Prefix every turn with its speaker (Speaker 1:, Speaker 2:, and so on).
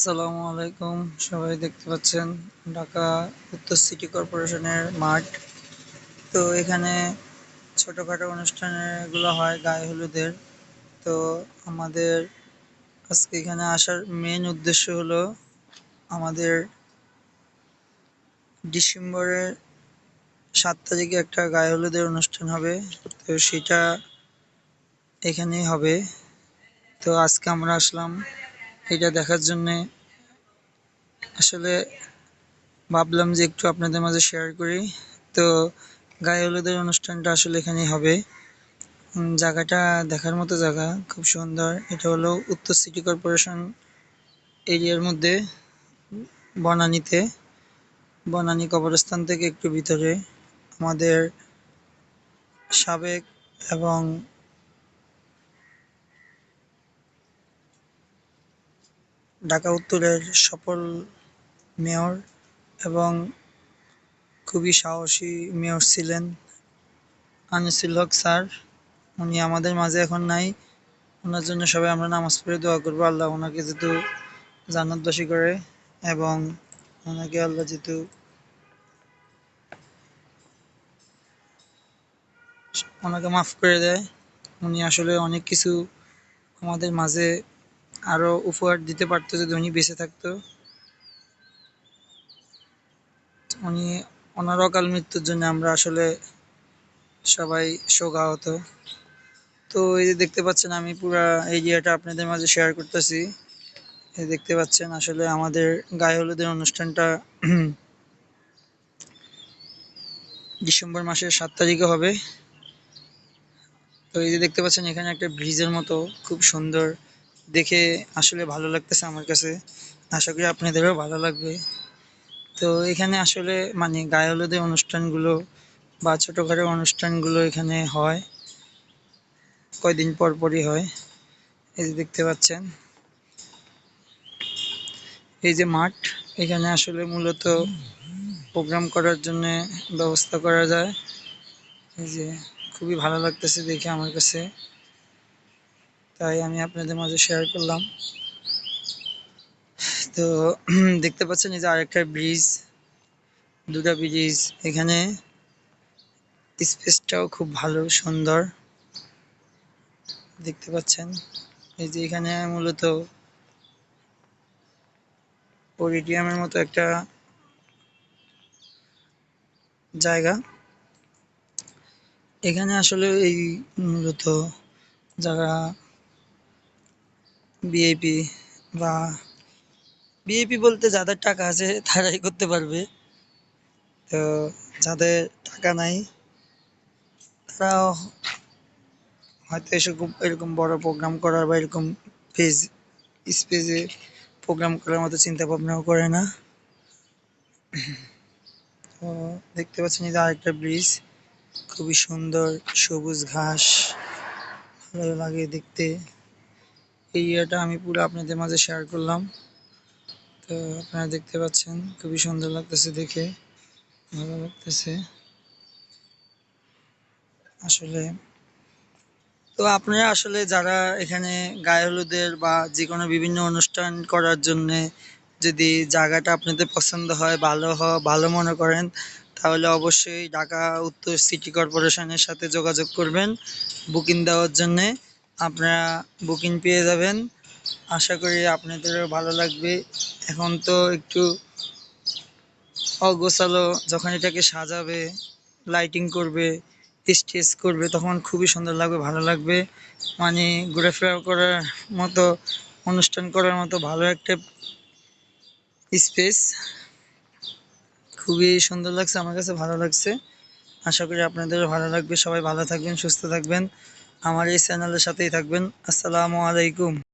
Speaker 1: আসসালামু আলাইকুম। সবাই দেখতে পাচ্ছেন ঢাকা উত্তর সিটি কর্পোরেশনের মাঠ। তো এখানে ছোটোখাটো অনুষ্ঠানগুলো হয় গায়ে হলুদের। তো আমাদের আজকে এখানে আসার মেন উদ্দেশ্য হলো আমাদের ডিসেম্বরের সাত তারিখে একটা গায়ে হলুদের অনুষ্ঠান হবে। তো সেটা এখানেই হবে। তো আজকে আমরা আসলাম এটা দেখার জন্যে আসলে ভাবলাম যে একটু আপনাদের মাঝে শেয়ার করি। তো গায়ে হলুদের অনুষ্ঠানটা আসলে এখানেই হবে। জায়গাটা দেখার মতো জায়গা, খুব সুন্দর। এটা হলো উত্তর সিটি কর্পোরেশন এরিয়ার মধ্যে, বনানীতে। বনানী কবরস্থান থেকে একটু ভিতরে। আমাদের সাবেক এবং ঢাকা উত্তরের সফল মেয়র এবং খুবই সাহসী মেয়র ছিলেন আনিসুল হক স্যার। উনি আমাদের মাঝে এখন নাই। ওনার জন্য সবাই আমরা নামাজ পড়ে দোয়া করব। আল্লাহ ওনাকে যেহেতু জান্নাতবাসী করে এবং ওনাকে আল্লাহ যেহেতু ওনাকে মাফ করে দেয়। উনি আসলে অনেক কিছু আমাদের মাঝে আরও উপহার দিতে পারতো যদি উনি বেঁচে থাকতো। উনি ওনার অকাল মৃত্যুর জন্য আমরা আসলে সবাই শোকাহত। তো এই যে দেখতে পাচ্ছেন, আমি পুরা এরিয়াটা আপনাদের মাঝে শেয়ার করতেছি। এই দেখতে পাচ্ছেন আসলে আমাদের গায়ে হলুদের অনুষ্ঠানটা ডিসেম্বর মাসের সাত তারিখে হবে। তো এই যে দেখতে পাচ্ছেন, এখানে একটা ব্রিজের মতো খুব সুন্দর দেখে আসলে ভালো লাগতেছে আমার কাছে। আশা করি আপনাদেরও ভালো লাগবে। তো এখানে আসলে মানে গায়ে হলুদের অনুষ্ঠানগুলো বা ছোটোখাটো অনুষ্ঠানগুলো এখানে হয়। কয়দিন পর পরই হয়, এই যে দেখতে পাচ্ছেন। এই যে মাঠ, এখানে আসলে মূলত প্রোগ্রাম করার জন্য ব্যবস্থা করা যায়। এই যে খুবই ভালো লাগতেছে দেখে আমার কাছে। তাই আমি আপনাদের মাঝে শেয়ার করলাম। তো, দেখতে পাচ্ছেন এই যে আরেকটা ব্রিজ দুটা ব্রিজ এখানে স্পেসটাও খুব ভালো, সুন্দর। দেখতে পাচ্ছেন, এই যে এখানে মূলত অডিটিয়ামের মতো একটা জায়গা। এখানে আসলে এই মূলত যারা বিএপি বা বিএপি বলতে যাদের টাকা আছে তারাই করতে পারবে। তো যাদের টাকা নাই তারা হয়তো এসব এরকম বড় প্রোগ্রাম করার বা এরকম ফেজ স্পেসে প্রোগ্রাম করার মতো চিন্তা ভাবনাও করে না। তো দেখতে পাচ্ছেন যে আরেকটা ব্রিজ খুবই সুন্দর সবুজ ঘাস, ভালো লাগে দেখতে। এই ইয়েটা আমি পুরো আপনাদের মাঝে শেয়ার করলাম। তো আপনারা দেখতে পাচ্ছেন, খুবই সুন্দর লাগতেছে দেখে, ভালো লাগতেছে। আসলে, তো আপনারা আসলে যারা এখানে গায়ে হলুদের বা যে কোনো বিভিন্ন অনুষ্ঠান করার জন্যে যদি জায়গাটা আপনাদের পছন্দ হয়, ভালো ভালো মনে করেন, তাহলে অবশ্যই ঢাকা উত্তর সিটি কর্পোরেশনের সাথে যোগাযোগ করবেন, বুকিং দেওয়ার জন্যে। আপনারা বুকিং পেয়ে যাবেন। আশা করি আপনাদেরও ভালো লাগবে। এখন তো একটু অগোছালো, যখন এটাকে সাজাবে লাইটিং করবে স্টেজ করবে, তখন খুবই সুন্দর লাগবে, ভালো লাগবে। মানে ঘোরাফেরা করার মতো, অনুষ্ঠান করার মতো ভালো একটা স্পেস খুবই সুন্দর লাগছে, আমার কাছে ভালো লাগছে। আশা করি আপনাদেরও ভালো লাগবে। সবাই ভালো থাকবেন, সুস্থ থাকবেন। আমার এই চ্যানেলের সাথেই থাকবেন। আসসালামু আলাইকুম।